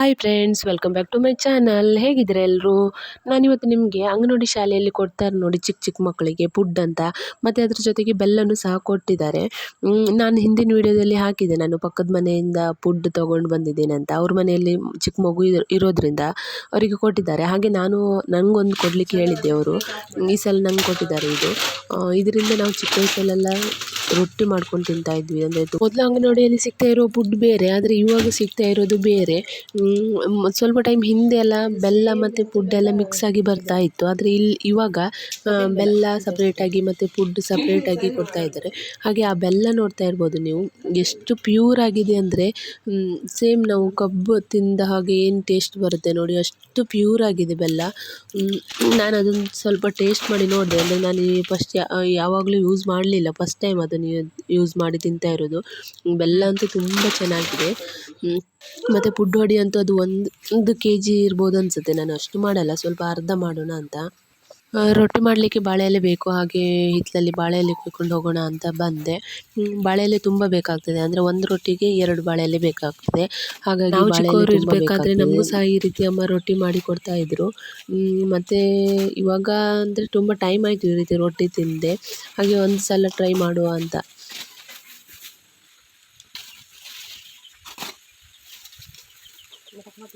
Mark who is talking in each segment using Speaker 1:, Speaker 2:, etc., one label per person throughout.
Speaker 1: Hi friends welcome back to my channel ಹೇಗಿದ್ದೀರಾ ಎಲ್ಲರೂ ನಾನಿವತ್ತು ನಿಮಗೆ ಅಂಗನವಾಡಿ ಶಾಲೆಯಲ್ಲಿ ಕೊಡ್ತಾರೆ ನೋಡಿ ಚಿಕ್ಕ ಚಿಕ್ಕ ಮಕ್ಕಳಿಗೆ ಫುಡ್ ಅಂತ. ಮತ್ತು ಅದ್ರ ಜೊತೆಗೆ ಬೆಲ್ಲನೂ ಸಹ ಕೊಟ್ಟಿದ್ದಾರೆ. ನಾನು ಹಿಂದಿನ ವಿಡಿಯೋದಲ್ಲಿ ಹಾಕಿದೆ ನಾನು ಪಕ್ಕದ ಮನೆಯಿಂದ ಫುಡ್ ತೊಗೊಂಡು ಬಂದಿದ್ದೀನಿ ಅಂತ. ಅವ್ರ ಮನೆಯಲ್ಲಿ ಚಿಕ್ಕ ಮಗು ಇರೋ- ಇರೋದ್ರಿಂದ ಅವರಿಗೆ ಕೊಟ್ಟಿದ್ದಾರೆ. ಹಾಗೆ ನಾನು ನನಗೊಂದು ಕೊಡಲಿಕ್ಕೆ ಹೇಳಿದ್ದೆ ಅವರು. ಈ ಸಲ ನಂಗೆ ಕೊಟ್ಟಿದ್ದಾರೆ ಇದು. ಇದರಿಂದ ನಾವು ಚಿಕ್ಕ ವಯಸ್ಸಲ್ಲೆಲ್ಲ ರೊಟ್ಟಿ ಮಾಡ್ಕೊಂಡು ತಿಂತಾ ಇದ್ವಿ. ಅಂದರೆ ಮೊದಲು ಅಂಗನವಾಡಿಯಲ್ಲಿ ಸಿಗ್ತಾ ಇರೋ ಫುಡ್ ಬೇರೆ, ಆದರೆ ಇವಾಗ ಸಿಗ್ತಾ ಇರೋದು ಬೇರೆ. ಸ್ವಲ್ಪ ಟೈಮ್ ಹಿಂದೆ ಎಲ್ಲ ಬೆಲ್ಲ ಮತ್ತು ಪುಡ್ ಎಲ್ಲ ಮಿಕ್ಸ್ ಆಗಿ ಬರ್ತಾ ಇತ್ತು. ಆದರೆ ಇಲ್ಲಿ ಇವಾಗ ಬೆಲ್ಲ ಸಪ್ರೇಟಾಗಿ ಮತ್ತು ಫುಡ್ ಸಪ್ರೇಟಾಗಿ ಕೊಡ್ತಾ ಇದ್ದಾರೆ. ಹಾಗೆ ಆ ಬೆಲ್ಲ ನೋಡ್ತಾ ಇರ್ಬೋದು ನೀವು. ಎಷ್ಟು ಪ್ಯೂರ್ ಆಗಿದೆ ಅಂದರೆ ಸೇಮ್ ನಾವು ಕಬ್ಬು ತಿಂದ ಹಾಗೆ ಏನು ಟೇಸ್ಟ್ ಬರುತ್ತೆ ನೋಡಿ. ಅಷ್ಟು ಪ್ಯೂರ್ ಆಗಿದೆ ಬೆಲ್ಲ. ನಾನು ಅದನ್ನು ಸ್ವಲ್ಪ ಟೇಸ್ಟ್ ಮಾಡಿ ನೋಡಿದೆ. ಅಂದರೆ ನಾನು ಫಸ್ಟ್ ಯಾವಾಗಲೂ ಯೂಸ್ ಮಾಡಲಿಲ್ಲ. ಫಸ್ಟ್ ಟೈಮ್ ಅದನ್ನು ಯೂಸ್ ಮಾಡಿ ತಿಂತಾ ಇರೋದು. ಬೆಲ್ಲ ಅಂತೂ ತುಂಬ ಚೆನ್ನಾಗಿದೆ. ಮತ್ತು ಪುಡ್ ವಡೆ ಅಂತೂ ಅದು ಒಂದು ಒಂದು ಕೆ ಜಿ ಇರ್ಬೋದು ಅನಿಸುತ್ತೆ. ನಾನು ಅಷ್ಟು ಮಾಡಲ್ಲ. ಸ್ವಲ್ಪ ಅರ್ಧ ಮಾಡೋಣ ಅಂತ. ರೊಟ್ಟಿ ಮಾಡಲಿಕ್ಕೆ ಬಾಳೆ ಎಲೆ ಬೇಕು. ಹಾಗೆ ಹಿತ್ತಲಲ್ಲಿ ಬಾಳೆ ಎಲೆ ಕುಯ್ಕೊಂಡು ಹೋಗೋಣ ಅಂತ ಬಂದೆ. ಬಾಳೆ ಎಲೆ ತುಂಬ ಬೇಕಾಗ್ತದೆ. ಅಂದರೆ ಒಂದು ರೊಟ್ಟಿಗೆ ಎರಡು ಬಾಳೆ ಎಲೆ ಬೇಕಾಗ್ತದೆ. ಹಾಗಾಗಿ
Speaker 2: ನಾವು ಚಿಕ್ಕವರು ಇರಬೇಕಾದ್ರೆ. ನಮಗೂ
Speaker 1: ಸಹ ಈ ರೀತಿ ಅಮ್ಮ ರೊಟ್ಟಿ ಮಾಡಿ ಕೊಡ್ತಾ ಇದ್ರು. ಮತ್ತು ಮತ್ತೆ ಇವಾಗ ಅಂದರೆ ತುಂಬ ಟೈಮ್ ಆಯಿತು ಈ ರೀತಿ ರೊಟ್ಟಿ ತಿಂದೆ. ಹಾಗೆ ಒಂದು ಸಲ ಟ್ರೈ ಮಾಡುವ ಅಂತ.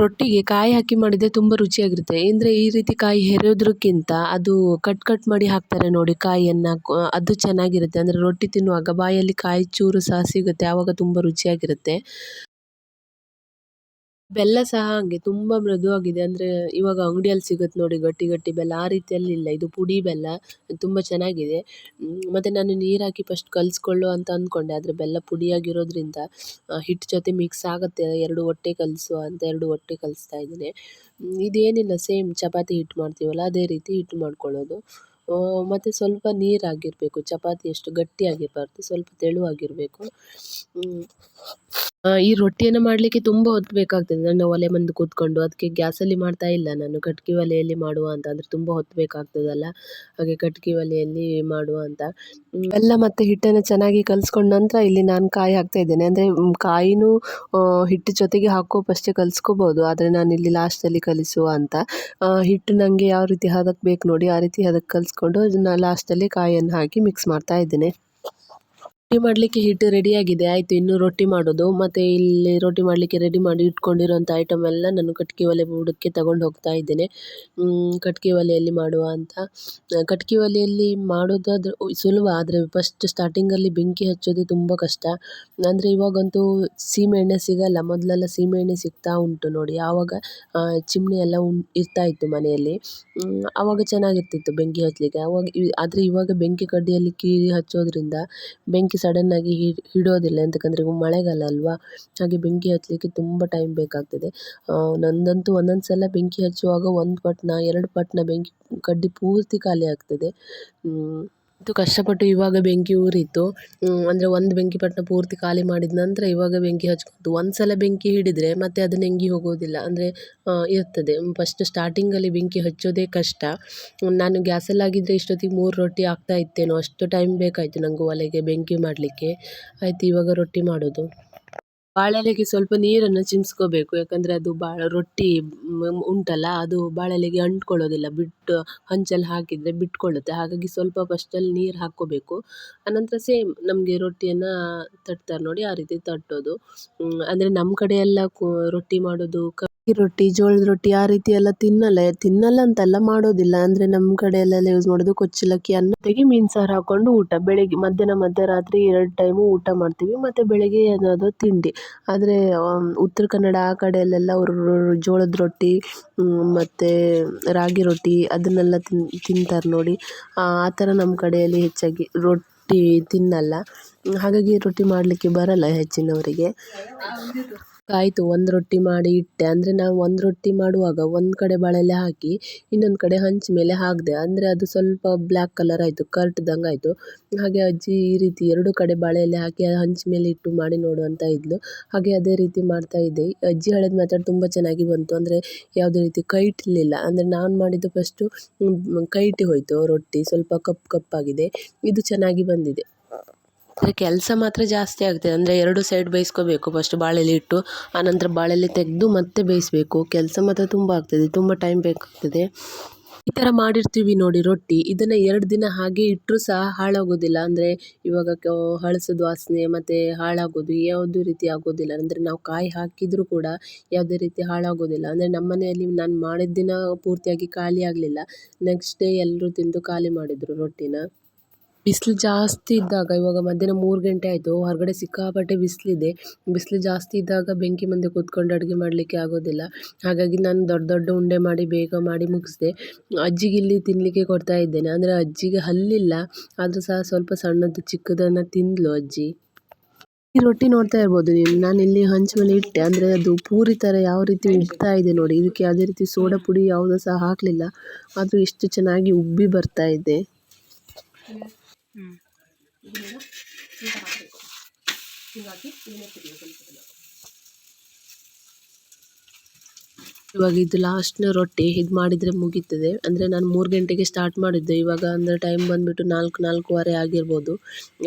Speaker 1: ರೊಟ್ಟಿಗೆ ಕಾಯಿ ಹಾಕಿ ಮಾಡಿದರೆ ತುಂಬ ರುಚಿಯಾಗಿರುತ್ತೆ. ಅಂದರೆ ಈ ರೀತಿ ಕಾಯಿ ಹೆರೋದ್ರಕ್ಕಿಂತ ಅದು ಕಟ್ ಕಟ್ ಮಾಡಿ ಹಾಕ್ತಾರೆ ನೋಡಿ ಕಾಯಿಯನ್ನು ಅದು ಚೆನ್ನಾಗಿರುತ್ತೆ. ಅಂದರೆ ರೊಟ್ಟಿ ತಿನ್ನುವಾಗ ಬಾಯಲ್ಲಿ ಕಾಯಿ ಚೂರು ಸಹ ಸಿಗುತ್ತೆ ಆವಾಗ ತುಂಬ ರುಚಿಯಾಗಿರುತ್ತೆ. ಬೆಲ್ಲ ಸಹ ಹಾಗೆ ತುಂಬ ಮೃದುವಾಗಿದೆ. ಅಂದರೆ ಇವಾಗ ಅಂಗಡಿಯಲ್ಲಿ ಸಿಗುತ್ತೆ ನೋಡಿ ಗಟ್ಟಿ ಗಟ್ಟಿ ಬೆಲ್ಲ, ಆ ರೀತಿಯಲ್ಲಿ ಇಲ್ಲ. ಇದು ಪುಡಿ ಬೆಲ್ಲ ತುಂಬ ಚೆನ್ನಾಗಿದೆ. ಮತ್ತೆ ನಾನು ನೀರು ಹಾಕಿ ಫಸ್ಟ್ ಕಲಿಸ್ಕೊಳ್ಳು ಅಂತ ಅಂದ್ಕೊಂಡೆ ಆದರೆ ಬೆಲ್ಲ ಪುಡಿಯಾಗಿರೋದ್ರಿಂದ ಹಿಟ್ಟು ಜೊತೆ ಮಿಕ್ಸ್ ಆಗುತ್ತೆ. ಎರಡು ಒಟ್ಟೆ ಕಲಿಸುವ ಅಂತ ಎರಡು ಒಟ್ಟೆ ಕಲಿಸ್ತಾ ಇದ್ದೀನಿ. ಇದೇನಿಲ್ಲ ಸೇಮ್ ಚಪಾತಿ ಹಿಟ್ಟು ಮಾಡ್ತೀವಲ್ಲ, ಅದೇ ರೀತಿ ಹಿಟ್ಟು ಮಾಡ್ಕೊಳ್ಳೋದು. ಮತ್ತು ಸ್ವಲ್ಪ ನೀರಾಗಿರಬೇಕು ಚಪಾತಿ ಅಷ್ಟು ಗಟ್ಟಿಯಾಗಿರಬಾರ್ದು ಸ್ವಲ್ಪ ತೆಳುವಾಗಿರಬೇಕು. ಈ ರೊಟ್ಟಿಯನ್ನು ಮಾಡಲಿಕ್ಕೆ ತುಂಬ ಹೊತ್ತು ಬೇಕಾಗ್ತದೆ. ನನ್ನ ಒಲೆ ಮುಂದೆ ಕೂತ್ಕೊಂಡು, ಅದಕ್ಕೆ ಗ್ಯಾಸಲ್ಲಿ ಮಾಡ್ತಾ ಇಲ್ಲ ನಾನು. ಕಟ್ಗೆ ಒಲೆಯಲ್ಲಿ ಮಾಡುವ ಅಂತ. ಅಂದರೆ ತುಂಬ ಹೊತ್ತು ಬೇಕಾಗ್ತದಲ್ಲ. ಹಾಗೆ ಕಟ್ಗೆ ಒಲೆಯಲ್ಲಿ ಮಾಡುವ ಅಂತ. ಎಲ್ಲ ಮತ್ತೆ ಹಿಟ್ಟನ್ನು ಚೆನ್ನಾಗಿ ಕಲಿಸ್ಕೊಂಡ ನಂತರ ಇಲ್ಲಿ ನಾನು ಕಾಯಿ ಹಾಕ್ತಾ ಇದ್ದೇನೆ. ಅಂದರೆ ಕಾಯಿನೂ ಹಿಟ್ಟು ಜೊತೆಗೆ ಹಾಕೋ ಫಸ್ಟೇ ಕಲಿಸ್ಕೋಬೋದು. ಆದರೆ ನಾನು ಇಲ್ಲಿ ಲಾಸ್ಟಲ್ಲಿ ಕಲಿಸುವ ಅಂತ. ಹಿಟ್ಟು ನನಗೆ ಯಾವ ರೀತಿ ಹದಕ್ಕೆ ಬೇಕು ನೋಡಿ, ಆ ರೀತಿ ಹದಕ್ಕೆ ಕಲಿಸ್ಕೊಂಡು, ಅದನ್ನು ಲಾಸ್ಟಲ್ಲಿ ಕಾಯಿಯನ್ನು ಹಾಕಿ ಮಿಕ್ಸ್ ಮಾಡ್ತಾ ಇದ್ದೇನೆ. ರೊಟ್ಟಿ ಮಾಡಲಿಕ್ಕೆ ಹಿಟ್ಟು ರೆಡಿಯಾಗಿದೆ. ಆಯಿತು, ಇನ್ನು ರೊಟ್ಟಿ ಮಾಡೋದು. ಮತ್ತು ಇಲ್ಲಿ ರೊಟ್ಟಿ ಮಾಡಲಿಕ್ಕೆ ರೆಡಿ ಮಾಡಿ ಇಟ್ಕೊಂಡಿರೋಂಥ ಐಟಮ್ ಎಲ್ಲ ನಾನು ಕಟ್ಗೆ ಒಲೆ ಬುಡಕ್ಕೆ ತಗೊಂಡು ಹೋಗ್ತಾ ಇದ್ದೇನೆ. ಕಟ್ಗೆ ಒಲೆಯಲ್ಲಿ ಮಾಡುವ ಅಂತ. ಕಟ್ಗೆ ಒಲೆಯಲ್ಲಿ ಮಾಡೋದಾದ್ರೆ ಸುಲಭ, ಆದರೆ ಫಸ್ಟ್ ಸ್ಟಾರ್ಟಿಂಗಲ್ಲಿ ಬೆಂಕಿ ಹಚ್ಚೋದೇ ತುಂಬ ಕಷ್ಟ. ಅಂದರೆ ಇವಾಗಂತೂ ಸೀಮೆಎಣ್ಣೆ ಸಿಗಲ್ಲ, ಮೊದಲೆಲ್ಲ ಸೀಮೆಎಣ್ಣೆ ಸಿಗ್ತಾ ಉಂಟು ನೋಡಿ. ಆವಾಗ ಚಿಮ್ಣಿ ಎಲ್ಲ ಉಂ, ಇರ್ತಾ ಇತ್ತು ಮನೆಯಲ್ಲಿ. ಆವಾಗ ಚೆನ್ನಾಗಿರ್ತಿತ್ತು ಬೆಂಕಿ ಹಚ್ಚಲಿಕ್ಕೆ. ಆವಾಗ ಆದರೆ ಇವಾಗ ಬೆಂಕಿ ಕಡ್ಡಿಯಲ್ಲಿ ಕೀರಿ ಹಚ್ಚೋದ್ರಿಂದ ಬೆಂಕಿ ಸಡನ್ನಾಗಿ ಆಗಿ ಹಿಡೋದಿಲ್ಲ. ಎಂತಕ್ಕಂದರೆ ಇವು ಮಳೆಗಾಲ ಅಲ್ವಾ? ಹಾಗೆ ಬೆಂಕಿ ಹಚ್ಚಲಿಕ್ಕೆ ತುಂಬ ಟೈಮ್ ಬೇಕಾಗ್ತದೆ. ನಂದಂತೂ ಒಂದೊಂದು ಸಲ ಬೆಂಕಿ ಹಚ್ಚುವಾಗ ಒಂದು ಪಟ್ನ, ಎರಡು ಪಟ್ನ ಬೆಂಕಿ ಕಡ್ಡಿ ಪೂರ್ತಿ ಖಾಲಿ ಆಗ್ತದೆ. ಮ್, ಇದು ಕಷ್ಟಪಟ್ಟು ಇವಾಗ ಬೆಂಕಿ ಊರಿತ್ತು. ಅಂದರೆ ಒಂದು ಬೆಂಕಿ ಪೂರ್ತಿ ಖಾಲಿ ಮಾಡಿದ ನಂತರ ಇವಾಗ ಬೆಂಕಿ ಹಚ್ಕೊಳ್ತು ಒಂದು ಸಲ ಬೆಂಕಿ ಹಿಡಿದರೆ ಮತ್ತೆ ಅದು ನೆಂಗಿ ಹೋಗೋದಿಲ್ಲ. ಅಂದರೆ ಇರ್ತದೆ. ಫಸ್ಟ್ ಸ್ಟಾರ್ಟಿಂಗಲ್ಲಿ ಬೆಂಕಿ ಹಚ್ಚೋದೇ ಕಷ್ಟ. ನಾನು ಗ್ಯಾಸಲ್ಲಾಗಿದ್ದರೆ ಇಷ್ಟೊತ್ತಿಗೆ ಮೂರು ರೊಟ್ಟಿ ಆಗ್ತಾ ಇತ್ತೇನೋ. ಅಷ್ಟು ಟೈಮ್ ಬೇಕಾಯಿತು ನನಗೂ ಒಲೆಗೆ ಬೆಂಕಿ ಮಾಡಲಿಕ್ಕೆ. ಆಯಿತು ಇವಾಗ ರೊಟ್ಟಿ ಮಾಡೋದು. ಬಾಳೆಲೆಗೆ ಸ್ವಲ್ಪ ನೀರನ್ನು ಚಿಮ್ಸ್ಕೋಬೇಕು. ಯಾಕಂದರೆ ಅದು ಬಾಳೆ ರೊಟ್ಟಿ ಉಂಟಲ್ಲ, ಅದು ಬಾಳೆಲೆಗೆ ಅಂಟ್ಕೊಳ್ಳೋದಿಲ್ಲ. ಬಿಟ್ಟು ಹಂಚಲ್ಲಿ ಹಾಕಿದರೆ ಬಿಟ್ಕೊಳ್ಳುತ್ತೆ. ಹಾಗಾಗಿ ಸ್ವಲ್ಪ ಫಸ್ಟಲ್ಲಿ ನೀರು ಹಾಕ್ಕೋಬೇಕು. ಆನಂತರ ಸೇಮ್ ನಮಗೆ ರೊಟ್ಟಿಯನ್ನು ತಟ್ತಾರೆ ನೋಡಿ, ಆ ರೀತಿ ತಟ್ಟೋದು. ಅಂದರೆ ನಮ್ಮ ಕಡೆ ಎಲ್ಲ ಕು, ರೊಟ್ಟಿ ಮಾಡೋದು ಕ ಈ ರೊಟ್ಟಿ, ಜೋಳದ ರೊಟ್ಟಿ ಆ ರೀತಿ ಎಲ್ಲ ತಿನ್ನಲ್ಲ. ತಿನ್ನಲ್ಲ ಅಂತಲ್ಲ ಮಾಡೋದಿಲ್ಲ. ಅಂದರೆ ನಮ್ಮ ಕಡೆ ಎಲ್ಲ ಯೂಸ್ ಮಾಡೋದು ಕೊಚ್ಚಲಕ್ಕಿ, ಅನ್ನ ಜೊತೆಗೆ ಮೀನು ಸಾರು ಹಾಕ್ಕೊಂಡು ಊಟ. ಬೆಳಿಗ್ಗೆ ಮಧ್ಯಾಹ್ನ, ಮಧ್ಯರಾತ್ರಿ ಎರಡು ಟೈಮು ಊಟ ಮಾಡ್ತೀವಿ. ಮತ್ತು ಬೆಳಿಗ್ಗೆ ಏನಾದರೂ ತಿಂಡಿ. ಆದರೆ ಉತ್ತರ ಕನ್ನಡ ಆ ಕಡೆಯಲ್ಲೆಲ್ಲ ಅವರು ಜೋಳದ ರೊಟ್ಟಿ ಮತ್ತು ರಾಗಿ ರೊಟ್ಟಿ ಅದನ್ನೆಲ್ಲ ತಿಂತಾರೆ ನೋಡಿ. ಆ ಥರ ನಮ್ಮ ಕಡೆಯಲ್ಲಿ ಹೆಚ್ಚಾಗಿ ರೊಟ್ಟಿ ತಿನ್ನಲ್ಲ. ಹಾಗಾಗಿ ರೊಟ್ಟಿ ಮಾಡಲಿಕ್ಕೆ ಬರಲ್ಲ ಹೆಚ್ಚಿನವರಿಗೆ. ಆಯಿತು ಒಂದು ರೊಟ್ಟಿ ಮಾಡಿ ಇಟ್ಟೆ. ಅಂದರೆ ನಾವು ಒಂದು ರೊಟ್ಟಿ ಮಾಡುವಾಗ ಒಂದು ಕಡೆ ಬಾಳೆಲೆ ಹಾಕಿ, ಇನ್ನೊಂದು ಕಡೆ ಹಂಚು ಮೇಲೆ ಹಾಕಿದೆ. ಅಂದರೆ ಅದು ಸ್ವಲ್ಪ ಬ್ಲ್ಯಾಕ್ ಕಲರ್ ಆಯಿತು, ಕರ್ಟ್ದಂಗೆ ಆಯಿತು. ಹಾಗೆ ಅಜ್ಜಿ ಈ ರೀತಿ ಎರಡು ಕಡೆ ಹಾಕಿ ಹಾಕಿ ಹಂಚು ಮೇಲೆ ಇಟ್ಟು ಮಾಡಿ ನೋಡು ಅಂತ ಇದ್ಲು. ಹಾಗೆ ಅದೇ ರೀತಿ ಮಾಡ್ತಾ ಇದ್ದೆ. ಅಜ್ಜಿ ಹೇಳಿದ ಮೆಥಡ್ ತುಂಬ ಚೆನ್ನಾಗಿ ಬಂತು. ಅಂದರೆ ಯಾವುದೇ ರೀತಿ ಕೈ ಇಟ್ಟಲಿಲ್ಲ ಅಂದರೆ ನಾನು ಮಾಡಿದ್ದು ಫಸ್ಟು ಕೈ ಇಟ್ಟು ಹೋಯಿತು, ರೊಟ್ಟಿ ಸ್ವಲ್ಪ ಕಪ್ಪು ಕಪ್ಪಾಗಿದೆ ಇದು ಚೆನ್ನಾಗಿ ಬಂದಿದೆ. ಆದರೆ ಕೆಲಸ ಮಾತ್ರ ಜಾಸ್ತಿ ಆಗ್ತದೆ. ಅಂದರೆ ಎರಡು ಸೈಡ್ ಬೇಯಿಸ್ಕೋಬೇಕು. ಫಸ್ಟ್ ಬಾಳೆಲೆ ಇಟ್ಟು, ಆನಂತರ ಬಾಳೆಲೆ ತೆಗೆದು ಮತ್ತೆ ಬೇಯಿಸಬೇಕು. ಕೆಲಸ ಮಾತ್ರ ತುಂಬ ಆಗ್ತದೆ. ತುಂಬ ಟೈಮ್ ಬೇಕಾಗ್ತದೆ. ಈ ಥರ ಮಾಡಿರ್ತೀವಿ ನೋಡಿ ರೊಟ್ಟಿ. ಇದನ್ನು ಎರಡು ದಿನ ಹಾಗೆ ಇಟ್ಟರೂ ಸಹ ಹಾಳಾಗೋದಿಲ್ಲ. ಅಂದರೆ ಇವಾಗ ಹಳಸದ ವಾಸನೆ ಮತ್ತು ಹಾಳಾಗೋದು ಯಾವುದೇ ರೀತಿ ಆಗೋದಿಲ್ಲ. ಅಂದರೆ ನಾವು ಕಾಯಿ ಹಾಕಿದರೂ ಕೂಡ ಯಾವುದೇ ರೀತಿ ಹಾಳಾಗೋದಿಲ್ಲ. ಅಂದರೆ ನಮ್ಮ ಮನೆಯಲ್ಲಿ ನಾನು ಮಾಡಿದ ದಿನ ಪೂರ್ತಿಯಾಗಿ ಖಾಲಿ ಆಗಲಿಲ್ಲ. ನೆಕ್ಸ್ಟ್ ಡೇ ಎಲ್ಲರೂ ತಿಂದು ಖಾಲಿ ಮಾಡಿದರು ರೊಟ್ಟಿನ. ಬಿಸಿಲು ಜಾಸ್ತಿ ಇದ್ದಾಗ, ಇವಾಗ ಮಧ್ಯಾಹ್ನ ಮೂರು ಗಂಟೆ ಆಯಿತು, ಹೊರಗಡೆ ಸಿಕ್ಕಾಪಟ್ಟೆ ಬಿಸಿಲಿದೆ. ಬಿಸಿಲು ಜಾಸ್ತಿ ಇದ್ದಾಗ ಬೆಂಕಿ ಮುಂದೆ ಕೂತ್ಕೊಂಡು ಅಡುಗೆ ಮಾಡಲಿಕ್ಕೆ ಆಗೋದಿಲ್ಲ. ಹಾಗಾಗಿ ನಾನು ದೊಡ್ಡ ದೊಡ್ಡ ಉಂಡೆ ಮಾಡಿ, ಬೇಗ ಮಾಡಿ ಮುಗಿಸಿದೆ. ಅಜ್ಜಿಗೆ ಇಲ್ಲಿ ತಿನ್ನಲಿಕ್ಕೆ ಕೊಡ್ತಾ ಇದ್ದೇನೆ. ಅಂದರೆ ಅಜ್ಜಿಗೆ ಹಲ್ಲಿಲ್ಲ, ಆದರೂ ಸಹ ಸ್ವಲ್ಪ ಸಣ್ಣದು ಚಿಕ್ಕದನ್ನು ತಿಂದಳು ಅಜ್ಜಿ. ಈ ರೊಟ್ಟಿ ನೋಡ್ತಾ ಇರ್ಬೋದು ನೀವು. ನಾನು ಇಲ್ಲಿ ಹಂಚು ಮೇಲೆ ಇಟ್ಟೆ. ಅಂದರೆ ಅದು ಪೂರಿ ಥರ ಯಾವ ರೀತಿ ಉಬ್ತಾ ಇದೆ ನೋಡಿ. ಇದಕ್ಕೆ ಯಾವುದೇ ರೀತಿ ಸೋಡಾ ಪುಡಿ ಯಾವುದೂ ಸಹ ಹಾಕಲಿಲ್ಲ. ಆದರೂ ಇಷ್ಟು ಚೆನ್ನಾಗಿ ಉಬ್ಬಿ ಬರ್ತಾ ಇದೆ. ಇವಾಗ ಇದು ಲಾಸ್ಟ್ನ ರೊಟ್ಟಿ ಇದು ಮಾಡಿದರೆ ಮುಗೀತದೆ. ಅಂದರೆ ನಾನು ಮೂರು ಗಂಟೆಗೆ ಸ್ಟಾರ್ಟ್ ಮಾಡಿದ್ದೆ. ಇವಾಗ ಅಂದರೆ ಟೈಮ್ ಬಂದುಬಿಟ್ಟು ನಾಲ್ಕು ನಾಲ್ಕೂವರೆ ಆಗಿರ್ಬೋದು.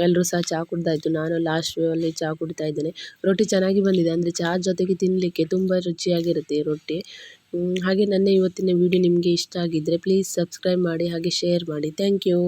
Speaker 1: ಎಲ್ಲರೂ ಸಹ ಚಹಾ ಕುಡ್ದಾಯಿತು ನಾನು ಲಾಸ್ಟ್ ಅಲ್ಲಿ ಚಹಾ ಕುಡಿತಾ ಇದ್ದೇನೆ. ರೊಟ್ಟಿ ಚೆನ್ನಾಗಿ ಬಂದಿದೆ. ಅಂದರೆ ಚಹಾ ಜೊತೆಗೆ ತಿನ್ನಲಿಕ್ಕೆ ತುಂಬ ರುಚಿಯಾಗಿರುತ್ತೆ ಈ ರೊಟ್ಟಿ ಹಾಗೆ ನನ್ನ ಇವತ್ತಿನ ವಿಡಿಯೋ ನಿಮಗೆ ಇಷ್ಟ ಆಗಿದ್ದರೆ ಪ್ಲೀಸ್ ಸಬ್ಸ್ಕ್ರೈಬ್ ಮಾಡಿ ಹಾಗೆ ಶೇರ್ ಮಾಡಿ. Thank you